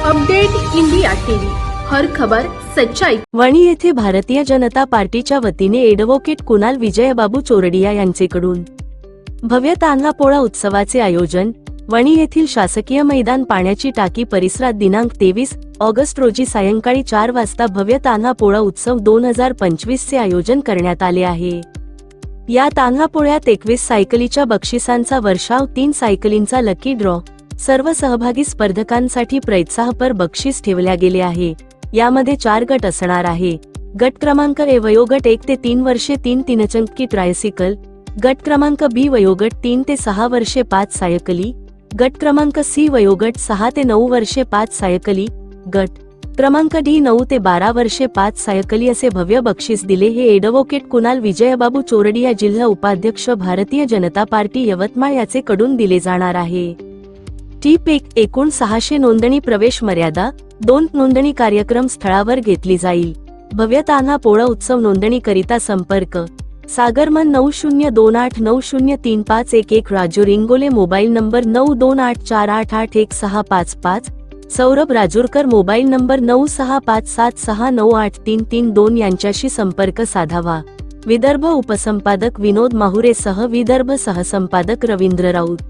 Update India TV. हर खबर सच्चाई. वणी येथे भारतीय जनता पार्टीच्या वतीने एडव्होकेट कुणाल विजयबाबू चोरडिया यांचेकडून. भव्य तांदळा पोळा उत्सवाचे आयोजन वणी येथील शासकीय मैदान पाण्याची टाकी परिसरात दिनांक तेवीस ऑगस्ट रोजी सायंकाळी चार वाजता भव्य तान्हा पोळा उत्सव दोन हजार पंचवीस चे आयोजन करण्यात आले आहे. या तान्हा पोळ्यात एकवीस सायकलीच्या बक्षिसांचा वर्षाव तीन सायकलींचा लकी ड्रॉ सर्व सहभागी स्पर्धकांसाठी प्रोत्साहपर बक्षीस ठेवल्या गेले आहे. यामध्ये चार गट असणार आहे. गट क्रमांक ए वयोगट एक ते तीन वर्षे तीन तीनचंकी ट्रायसिकल गट क्रमांक बी वयोगट तीन ते सहा वर्षे पाच सायकली गट क्रमांक सी वयोगट सहा ते नऊ वर्षे पाच सायकली गट क्रमांक डी नऊ ते बारा वर्षे पाच सायकली असे भव्य बक्षीस दिले हे एडव्होकेट कुणाल विजयबाबू चोरडिया जिल्हा उपाध्यक्ष भारतीय जनता पार्टी यवतमाळ याचे कडून दिले जाणार आहे. टीप एक एकूण सहाशे नोंदणी प्रवेश मर्यादा दोन नोंदणी कार्यक्रम स्थळावर घेतली जाईल. भव्यताना पोळा उत्सव नोंदणीकरिता संपर्क. सागरमन नऊ शून्य दोन आठ नऊ शून्य तीन पाच एक एक राजू रिंगोले मोबाईल नंबर नऊ दोन आठ चार आठ आठ एक सहा पाच पाच. सौरभ राजूरकर मोबाईल नंबर नऊ सहा पाच सात सहा नऊ आठ तीन तीन दोन यांच्याशी संपर्क साधावा. विदर्भ उपसंपादक विनोद माहुरेसह विदर्भ सहसंपादक रवींद्र राऊत.